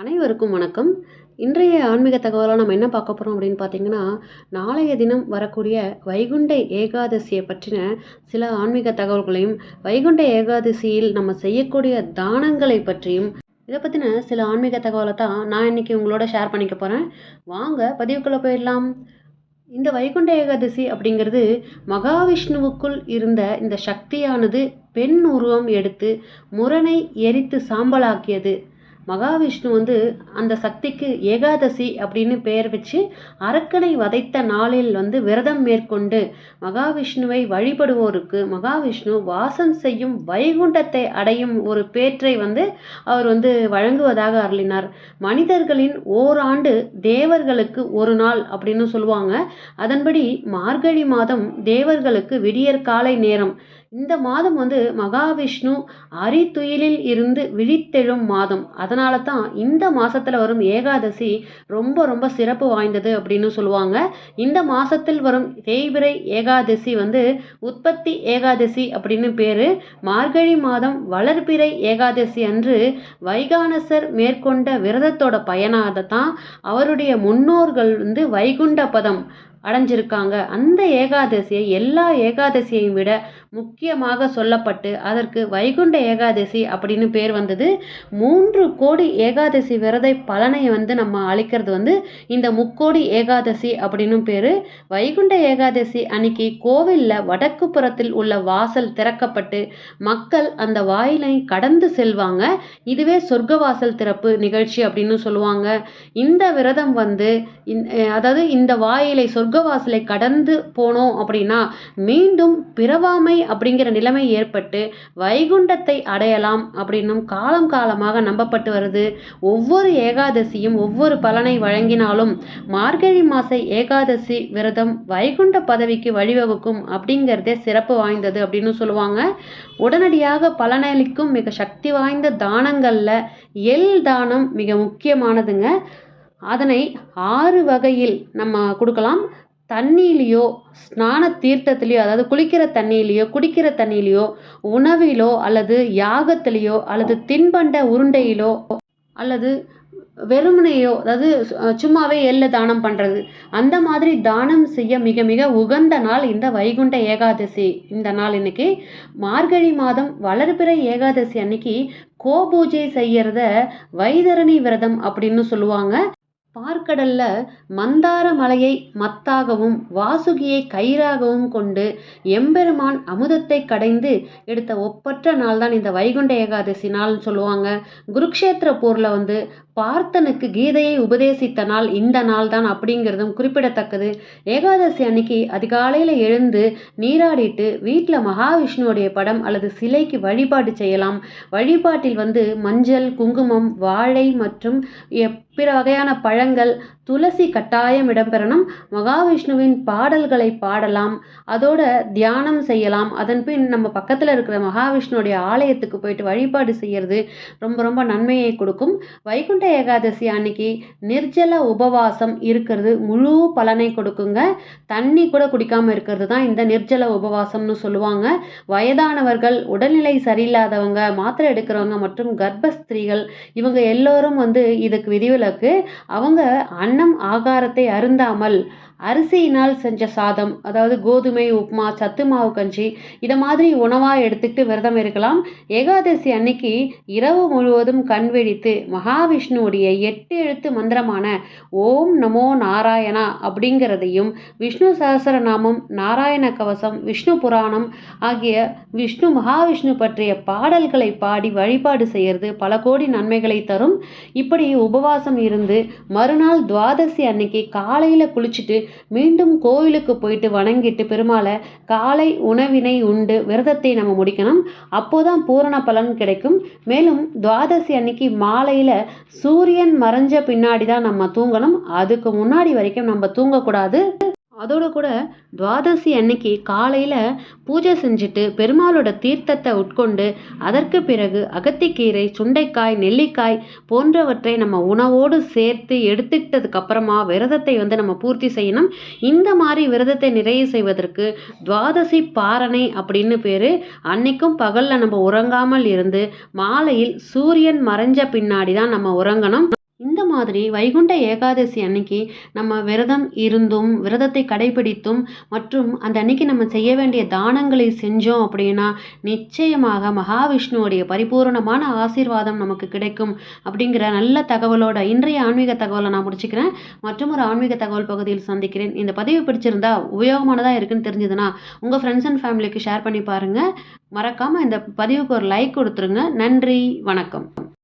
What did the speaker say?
அனைவருக்கும் வணக்கம். இன்றைய ஆன்மீக தகவலாக நம்ம என்ன பார்க்க போகிறோம் அப்படின்னு பார்த்தீங்கன்னா நாளைய தினம் வரக்கூடிய வைகுண்ட ஏகாதசியை பற்றின சில ஆன்மீக தகவல்களையும் வைகுண்ட ஏகாதசியில் நம்ம செய்யக்கூடிய தானங்களை பற்றியும் இதை பற்றின சில ஆன்மீக தகவலை தான் நான் இன்றைக்கி உங்களோட ஷேர் பண்ணிக்க போகிறேன் வாங்க பதிவுக்குள்ளே போயிடலாம். இந்த வைகுண்ட ஏகாதசி அப்படிங்கிறது மகாவிஷ்ணுவுக்குள் இருந்த இந்த சக்தியானது பெண் உருவம் எடுத்து முரணை எரித்து சாம்பலாக்கியது. மகாவிஷ்ணு வந்து அந்த சக்திக்கு ஏகாதசி அப்படின்னு பெயர் வச்சு அரக்கனை வதைத்த நாளில் வந்து விரதம் மேற்கொண்டு மகாவிஷ்ணுவை வழிபடுவோருக்கு மகாவிஷ்ணு வாசம் செய்யும் வைகுண்டத்தை அடையும் ஒரு பேற்றை வந்து அவர் வந்து வழங்குவதாக அருளினார். மனிதர்களின் ஓராண்டு தேவர்களுக்கு ஒரு நாள் அப்படின்னு சொல்லுவாங்க. அதன்படி மார்கழி மாதம் தேவர்களுக்கு விடியற் காலை நேரம். இந்த மாதம் வந்து மகாவிஷ்ணு அரித்துயிலில் இருந்து விழித்தெழும் மாதம். அதனால தான் இந்த மாதத்தில் வரும் ஏகாதசி ரொம்ப ரொம்ப சிறப்பு வாய்ந்தது அப்படின்னு சொல்லுவாங்க. இந்த மாதத்தில் வரும் தேய்பிரை ஏகாதசி வந்து உற்பத்தி ஏகாதசி அப்படின்னு பேர். மார்கழி மாதம் வளர்பிறை ஏகாதசி அன்று வைகானசர் மேற்கொண்ட விரதத்தோட பயனாக தான் அவருடைய முன்னோர்கள் வந்து வைகுண்ட பதம் அடைஞ்சிருக்காங்க. அந்த ஏகாதசியை எல்லா ஏகாதசியையும் விட முக்கியமாக சொல்லப்பட்டு அதற்கு வைகுண்ட ஏகாதசி அப்படின்னு பேர் வந்தது. மூன்று கோடி ஏகாதசி விரத பலனை வந்து நம்ம அளிக்கிறது வந்து இந்த முக்கோடி ஏகாதசி அப்படின்னு பேர். வைகுண்ட ஏகாதசி அன்னைக்கு கோவிலில் வடக்கு புறத்தில் உள்ள வாசல் திறக்கப்பட்டு மக்கள் அந்த வாயிலை கடந்து செல்வாங்க. இதுவே சொர்க்க வாசல் திறப்பு நிகழ்ச்சி அப்படின்னு சொல்லுவாங்க. இந்த விரதம் வந்து அதாவது இந்த வாயிலை சொர்க்கவாசலை கடந்து போனோம் அப்படின்னா மீண்டும் பிறவாமை அப்படிங்கிற நிலைமை ஏற்பட்டு வைகுண்டத்தை அடையலாம் அப்படின்னும் காலம் காலமாக நம்பப்பட்டு வருது. ஒவ்வொரு ஏகாதசியும் ஒவ்வொரு பலனை வழங்கினாலும் மார்கழி மாச ஏகாதசி விரதம் வைகுண்ட பதவிக்கு வழிவகுக்கும் அப்படிங்கிறதே சிறப்பு வாய்ந்தது அப்படின்னு சொல்லுவாங்க. உடனடியாக பலனளிக்கும் மிக சக்தி வாய்ந்த தானங்களில் எல் தானம் மிக முக்கியமானதுங்க. அதனை ஆறு வகையில் நம்ம கொடுக்கலாம். தண்ணியிலையோ ஸ்நான தீர்த்தத்துலேயோ அதாவது குளிக்கிற தண்ணியிலையோ குடிக்கிற தண்ணியிலையோ உணவிலோ அல்லது யாகத்திலேயோ அல்லது தின்பண்ட உருண்டையிலோ அல்லது வெறுமனையோ அதாவது சும்மாவே எள்ளு தானம் பண்ணுறது அந்த மாதிரி தானம் செய்ய மிக மிக உகந்த நாள் இந்த வைகுண்ட ஏகாதசி. இந்த நாள் இன்னைக்கு மார்கழி மாதம் வளர்பிறை ஏகாதசி அன்னைக்கு கோபூஜை செய்யறத வைதரணி விரதம் அப்படின்னு சொல்லுவாங்க. பார்க்கடல்ல மந்தார மலையை மத்தாகவும் வாசுகியை கயிறாகவும் கொண்டு எம்பெருமான் அமுதத்தை கடைந்து எடுத்த ஒப்பற்ற நாள் தான் இந்த வைகுண்ட ஏகாதசி நாள்னு சொல்லுவாங்க. குருக்ஷேத்திர போரில் வந்து பார்த்தனுக்கு கீதையை உபதேசித்த நாள் இந்த நாள் தான் அப்படிங்கிறதும் குறிப்பிடத்தக்கது. ஏகாதசி அன்னைக்கு அதிகாலையில் எழுந்து நீராடிட்டு வீட்டில் மகாவிஷ்ணுவோடைய படம் அல்லது சிலைக்கு வழிபாடு செய்யலாம். வழிபாட்டில் வந்து மஞ்சள் குங்குமம் வாழை மற்றும் பிற வகையான பழ பழங்கள் துளசி கட்டாயம் இடம்பெறணும். மகாவிஷ்ணுவின் பாடல்களை பாடலாம். அதோட தியானம் செய்யலாம். அதன் பின் நம்ம பக்கத்தில் இருக்கிற மகாவிஷ்ணுடைய ஆலயத்துக்கு போயிட்டு வழிபாடு செய்யறது ரொம்ப ரொம்ப நன்மையை கொடுக்கும். வைகுண்ட ஏகாதசி அன்னைக்கு நிர்ஜல உபவாசம் இருக்கிறது. முழு பலனை கொடுக்குங்க. தண்ணி கூட குடிக்காம இருக்கிறது தான் இந்த நிர்ஜல உபவாசம்னு சொல்லுவாங்க. வயதானவர்கள் உடல்நிலை சரியில்லாதவங்க மாத்திரை எடுக்கிறவங்க மற்றும் கர்ப்பஸ்திரீகள் இவங்க எல்லோரும் வந்து இதுக்கு விதிவிலக்கு. அவங்க அன்னம் ஆகாரத்தை அருந்தாமல் அரிசியினால் செஞ்ச சாதம் அதாவது கோதுமை உப்புமா சத்து மாவு கஞ்சி இதை மாதிரி உணவாக எடுத்துக்கிட்டு விரதம் இருக்கலாம். ஏகாதசி அன்னைக்கு இரவு முழுவதும் கண் வெடித்து மகாவிஷ்ணுவுடைய எட்டு எழுத்து மந்திரமான ஓம் நமோ நாராயணா அப்படிங்கிறதையும் விஷ்ணு சகசரநாமம் நாராயண கவசம் விஷ்ணு புராணம் ஆகிய விஷ்ணு மகாவிஷ்ணு பற்றிய பாடல்களை பாடி வழிபாடு செய்கிறது பல கோடி நன்மைகளை தரும். இப்படி உபவாசம் இருந்து மறுநாள் துவாதசி அன்னைக்கு காலையில் குளிச்சுட்டு மீண்டும் கோவிலுக்கு போயிட்டு வணங்கிட்டு பெருமாளை காலை உணவினை உண்டு விரதத்தை நம்ம முடிக்கணும். அப்போதான் பூரண பலன் கிடைக்கும். மேலும் துவாதசி அன்னைக்கு மாலையில் சூரியன் மறைஞ்ச பின்னாடி தான் நம்ம தூங்கணும். அதுக்கு முன்னாடி வரைக்கும் நம்ம தூங்கக்கூடாது. அதோடு கூட துவாதசி அன்னைக்கு காலையில் பூஜை செஞ்சுட்டு பெருமாளோட தீர்த்தத்தை உட்கொண்டு அதற்கு பிறகு அகத்திக்கீரை சுண்டைக்காய் நெல்லிக்காய் போன்றவற்றை நம்ம உணவோடு சேர்த்து எடுத்துக்கிட்டதுக்கு அப்புறமா விரதத்தை வந்து நம்ம பூர்த்தி செய்யணும். இந்த மாதிரி விரதத்தை நிறைவு செய்வதற்கு துவாதசி பாரணை அப்படின்னு பேர். அன்னைக்கும் பகலில் நம்ம உறங்காமல் இருந்து மாலையில் சூரியன் மறைஞ்ச பின்னாடி தான் நம்ம உறங்கணும். மாதிரி வைகுண்ட ஏகாதசி அன்னைக்கு நம்ம விரதம் இருந்தும் விரதத்தை கடைபிடித்தும் மற்றும் அந்த அன்னைக்கு நம்ம செய்ய வேண்டிய தானங்களை செஞ்சோம் அப்படின்னா நிச்சயமாக மகாவிஷ்ணுவுடைய பரிபூரணமான ஆசீர்வாதம் நமக்கு கிடைக்கும் அப்படிங்கிற நல்ல தகவலோட இன்றைய ஆன்மீக தகவலை நான் முடிச்சுக்கிறேன். மற்றும் ஒரு ஆன்மீக தகவல் பகுதியில் சந்திக்கிறேன். இந்த பதிவு பிடிச்சிருந்தா உபயோகமானதாக இருக்குன்னு தெரிஞ்சதுன்னா உங்கள் ஃப்ரெண்ட்ஸ் அண்ட் ஃபேமிலிக்கு ஷேர் பண்ணி பாருங்கள் மறக்காமல் இந்த பதிவுக்கு ஒரு லைக் கொடுத்துருங்க. நன்றி. வணக்கம்.